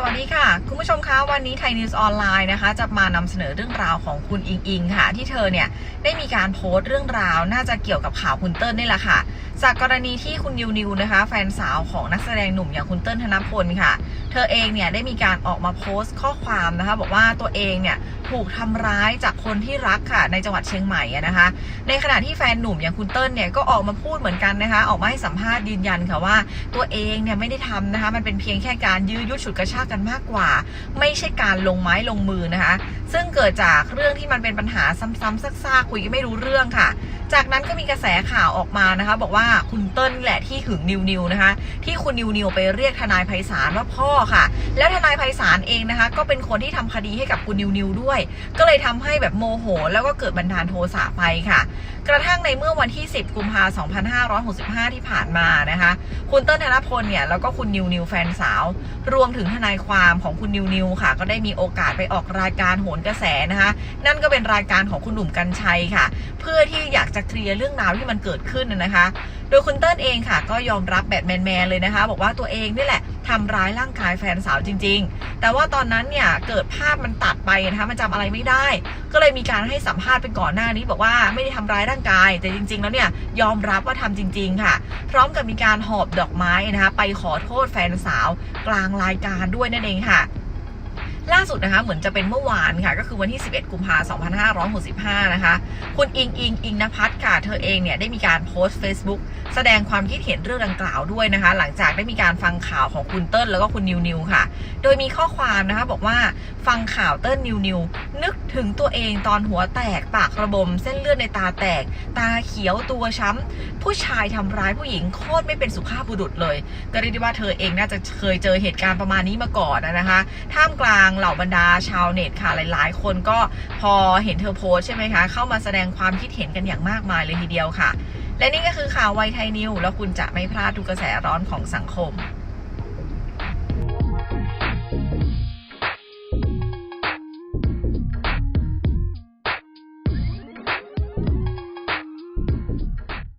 สวัสดีค่ะ คุณผู้ชมคะวันนี้ไทยนิวส์ออนไลน์นะคะ จะมานำเสนอเรื่องราวของคุณอิงอิงค่ะ ที่เธอเนี่ยได้มีการโพสต์เรื่องราวน่าจะเกี่ยวกับข่าวคุณเติ้ลนี่แหละค่ะ จากกรณีที่คุณนิวนิวนะคะ แฟนสาวของนักแสดงหนุ่มอย่างคุณเติ้ลธนพลค่ะ เธอเองเนี่ยได้มีการออกมาโพสต์ข้อความนะคะ บอกว่าตัวเองเนี่ยถูกทำร้ายจากคนที่รักค่ะ ในจังหวัดเชียงใหม่นะคะ ในขณะที่แฟนหนุ่มอย่างคุณเติ้ลเนี่ยก็ออกมาพูดเหมือนกันนะคะ ออกมาให้สัมภาษณ์ยืนยันค่ะว่า ตัวเองเนี่ยไม่ได้ทำนะคะ มันเป็นเพียงแค่การยื้อยุดฉุดกระชากกันมากกว่า ไม่ใช่การลงไม้ลงมือนะคะ ซึ่งเกิดจากเรื่องที่มันเป็นปัญหาซ้ำๆซากๆคุยกันไม่รู้เรื่องค่ะจากนั้นก็มีกระแสข่าวออกมานะคะ บอกว่าคุณเติ้ลแหละที่หึงนิวนิวนะคะ ที่คุณนิวนิวไปเรียกทนายไพศาลว่าพ่อค่ะ แล้วทนายไพศาลเองนะคะ ก็เป็นคนที่ทำคดีให้กับคุณนิวนิวด้วย ก็เลยทำให้แบบโมโห แล้วก็เกิดบันดาลโทสะไปค่ะ กระทั่งในเมื่อวันที่ 10 กุมภาพันธ์2565 ที่ผ่านมานะคะ คุณเติ้ลธนพลเนี่ยแล้วก็คุณนิวนิวแฟนสาว รวมถึงทนายความของคุณนิวนิวค่ะ ก็ได้มีโอกาสไปออกรายการโหนกระแสนะคะ นั่นก็เป็นรายการของคุณหนุ่มกัญชัยค่ะ เพื่อที่อยากจะเคลียร์เรื่องราวที่มันเกิดขึ้นนะคะ โดยคุณเติ้ลเองค่ะก็ยอมรับแบบแมนๆเลยนะคะ บอกว่าตัวเองนี่แหละทำร้ายร่างกายแฟนสาวจริง ๆ แต่ว่าตอนนั้นเนี่ยเกิดภาพมันตัดไปนะคะมันจำอะไรไม่ได้ ก็เลยมีการให้สัมภาษณ์ไปก่อนหน้านี้ บอกว่าไม่ได้ทำร้ายร่างกาย แต่จริง ๆ แล้วเนี่ยยอมรับว่าทำจริง ๆ ค่ะ พร้อมกับมีการหอบดอกไม้นะคะไปขอโทษแฟนสาวกลางรายการด้วยนั่นเองค่ะ ล่าสุดนะคะ เหมือนจะเป็นเมื่อวานค่ะ ก็คือวันที่ 11 กุมภาพันธ์2565 นะคะ คุณอิงอิงอิงนภัทรค่ะ เธอเองเนี่ยได้มีการโพสต์ Facebook แสดงความคิดเห็นเรื่องดังกล่าวด้วยนะคะ หลังจากได้มีการฟังข่าวของคุณเติ้ลแล้วก็คุณนิวนิวค่ะ โดยมีข้อความนะคะบอกว่าฟังข่าวเติ้ลนิวนิวนึกถึงตัวเองตอนหัวแตกปากระบม เส้นเลือดในตาแตก ตาเขียวตัวช้ำ ผู้ชายทำร้ายผู้หญิงโคตรไม่เป็นสุภาพบุรุษเลย ก็เรียกได้ว่าเธอเองน่าจะเคยเจอเหตุการณ์ประมาณนี้มาก่อนนะคะ ท่ามกลางเหล่าบรรดาชาวเน็ตค่ะหลาย ๆ คนก็พอเห็นเธอโพสใช่ไหมคะ เข้ามาแสดงความคิดเห็นกันอย่างมากมายเลยทีเดียวค่ะ และนี่ก็คือข่าวไวไทยนิวแล้วคุณจะไม่พลาดทุกกระแสร้อนของสังคม